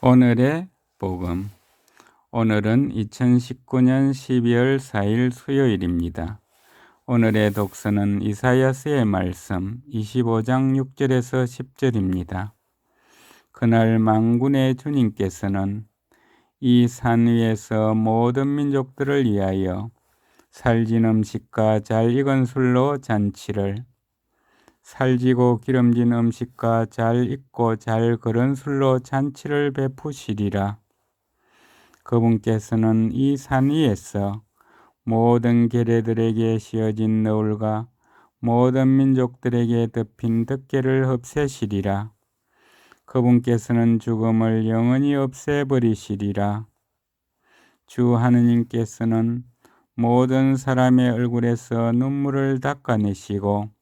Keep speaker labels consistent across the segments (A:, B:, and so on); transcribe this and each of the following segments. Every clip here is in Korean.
A: 오늘의 복음. 오늘은 2019년 12월 4일 수요일입니다. 오늘의 독서는 이사야스의 말씀 25장 6절에서 10절입니다. 그날 망군의 주님께서는 이 산 위에서 모든 민족들을 위하여 살진 음식과 잘 익은 술로 잔치를 살지고 기름진 음식과 잘 익고 잘 그런 술로 잔치를 베푸시리라. 그분께서는 이 산 위에서 모든 계례들에게 씌어진 너울과 모든 민족들에게 덮인 덮개를 없애시리라. 그분께서는 죽음을 영원히 없애버리시리라. 주 하느님께서는 모든 사람의 얼굴에서 눈물을 닦아내시고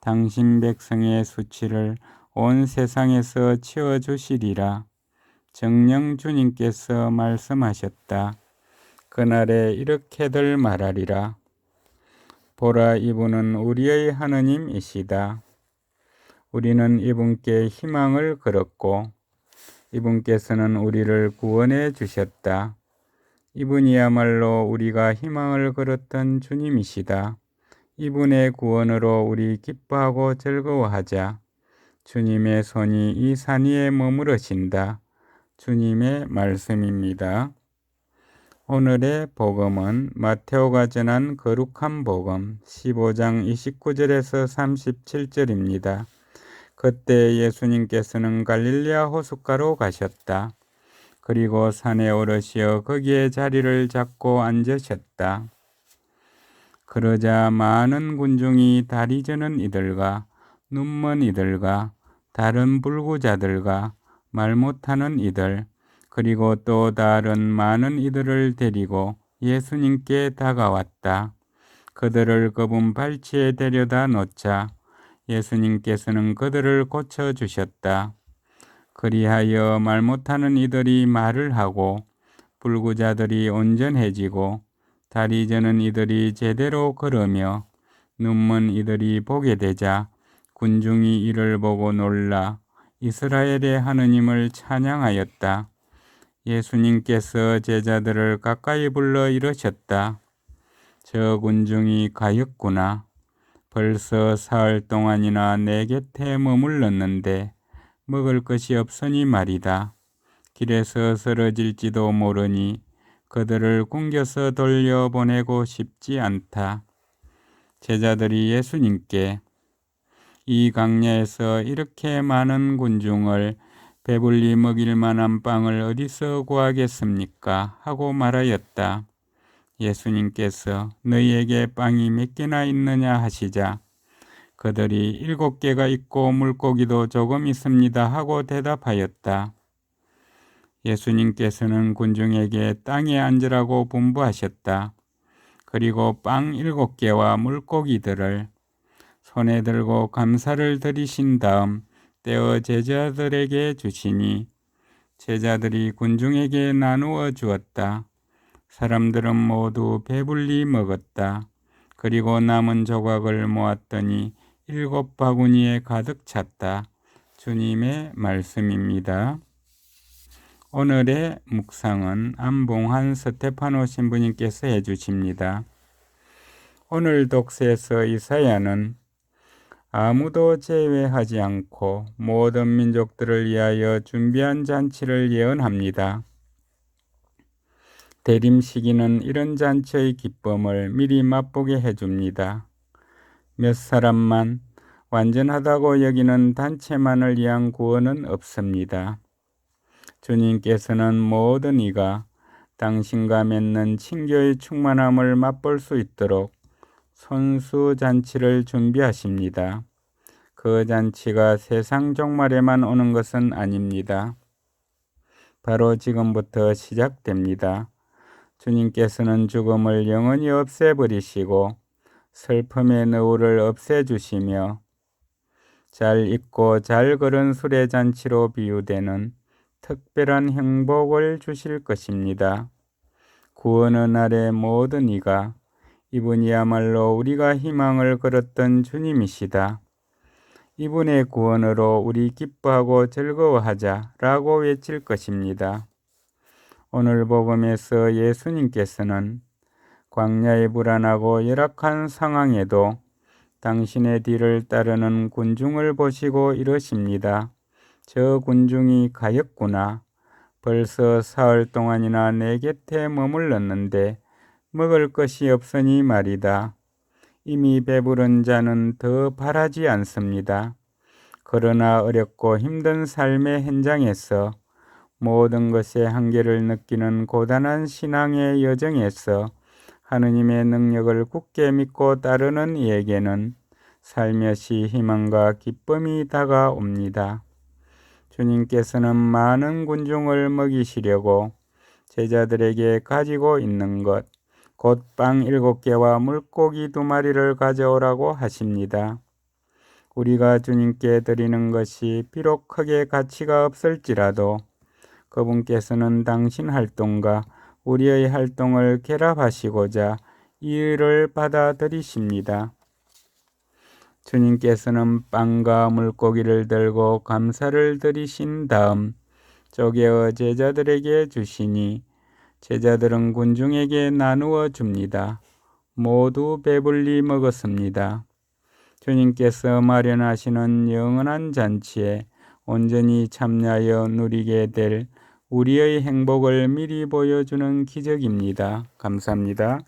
A: 당신 백성의 수치를 온 세상에서 치워주시리라. 정령 주님께서 말씀하셨다. 그날에 이렇게들 말하리라. 보라 이분은 우리의 하느님이시다. 우리는 이분께 희망을 걸었고 이분께서는 우리를 구원해 주셨다. 이분이야말로 우리가 희망을 걸었던 주님이시다. 이분의 구원으로 우리 기뻐하고 즐거워하자. 주님의 손이 이 산 위에 머무르신다. 주님의 말씀입니다. 오늘의 복음은 마테오가 전한 거룩한 복음 15장 29절에서 37절입니다. 그때 예수님께서는 갈릴리아 호숫가로 가셨다. 그리고 산에 오르시어 거기에 자리를 잡고 앉으셨다. 그러자 많은 군중이 다리 저는 이들과 눈먼 이들과 다른 불구자들과 말 못하는 이들 그리고 또 다른 많은 이들을 데리고 예수님께 다가왔다. 그들을 그분 발치에 데려다 놓자 예수님께서는 그들을 고쳐 주셨다. 그리하여 말 못하는 이들이 말을 하고 불구자들이 온전해지고 다리 저는 이들이 제대로 걸으며 눈먼 이들이 보게 되자 군중이 이를 보고 놀라 이스라엘의 하느님을 찬양하였다. 예수님께서 제자들을 가까이 불러 이르셨다. 저 군중이 가였구나. 벌써 사흘 동안이나 내 곁에 머물렀는데 먹을 것이 없으니 말이다. 길에서 쓰러질지도 모르니 그들을 굶겨서 돌려보내고 싶지 않다. 제자들이 예수님께 이 강야에서 이렇게 많은 군중을 배불리 먹일 만한 빵을 어디서 구하겠습니까? 하고 말하였다. 예수님께서 너희에게 빵이 몇 개나 있느냐 하시자 그들이 일곱 개가 있고 물고기도 조금 있습니다 하고 대답하였다. 예수님께서는 군중에게 땅에 앉으라고 분부하셨다. 그리고 빵 일곱 개와 물고기들을 손에 들고 감사를 드리신 다음 떼어 제자들에게 주시니 제자들이 군중에게 나누어 주었다. 사람들은 모두 배불리 먹었다. 그리고 남은 조각을 모았더니 일곱 바구니에 가득 찼다. 주님의 말씀입니다. 오늘의 묵상은 안봉한 스테파노 신부님께서 해주십니다. 오늘 독서에서 이사야는 아무도 제외하지 않고 모든 민족들을 위하여 준비한 잔치를 예언합니다. 대림 시기는 이런 잔치의 기쁨을 미리 맛보게 해줍니다. 몇 사람만 완전하다고 여기는 단체만을 위한 구원은 없습니다. 주님께서는 모든 이가 당신과 맺는 친교의 충만함을 맛볼 수 있도록 손수 잔치를 준비하십니다. 그 잔치가 세상 종말에만 오는 것은 아닙니다. 바로 지금부터 시작됩니다. 주님께서는 죽음을 영원히 없애버리시고 슬픔의 너울을 없애주시며 잘 입고 잘 걸은 술의 잔치로 비유되는 특별한 행복을 주실 것입니다. 구원의 날의 모든 이가 이분이야말로 우리가 희망을 걸었던 주님이시다. 이분의 구원으로 우리 기뻐하고 즐거워하자라고 외칠 것입니다. 오늘 복음에서 예수님께서는 광야의 불안하고 열악한 상황에도 당신의 뒤를 따르는 군중을 보시고 이러십니다. 저 군중이 가였구나. 벌써 사흘 동안이나 내 곁에 머물렀는데 먹을 것이 없으니 말이다. 이미 배부른 자는 더 바라지 않습니다. 그러나 어렵고 힘든 삶의 현장에서 모든 것의 한계를 느끼는 고단한 신앙의 여정에서 하느님의 능력을 굳게 믿고 따르는 이에게는 살며시 희망과 기쁨이 다가옵니다. 주님께서는 많은 군중을 먹이시려고 제자들에게 가지고 있는 것, 곧 빵 일곱 개와 물고기 두 마리를 가져오라고 하십니다. 우리가 주님께 드리는 것이 비록 크게 가치가 없을지라도 그분께서는 당신 활동과 우리의 활동을 결합하시고자 이 일을 받아들이십니다. 주님께서는 빵과 물고기를 들고 감사를 드리신 다음 쪼개어 제자들에게 주시니 제자들은 군중에게 나누어 줍니다. 모두 배불리 먹었습니다. 주님께서 마련하시는 영원한 잔치에 온전히 참여하여 누리게 될 우리의 행복을 미리 보여주는 기적입니다. 감사합니다.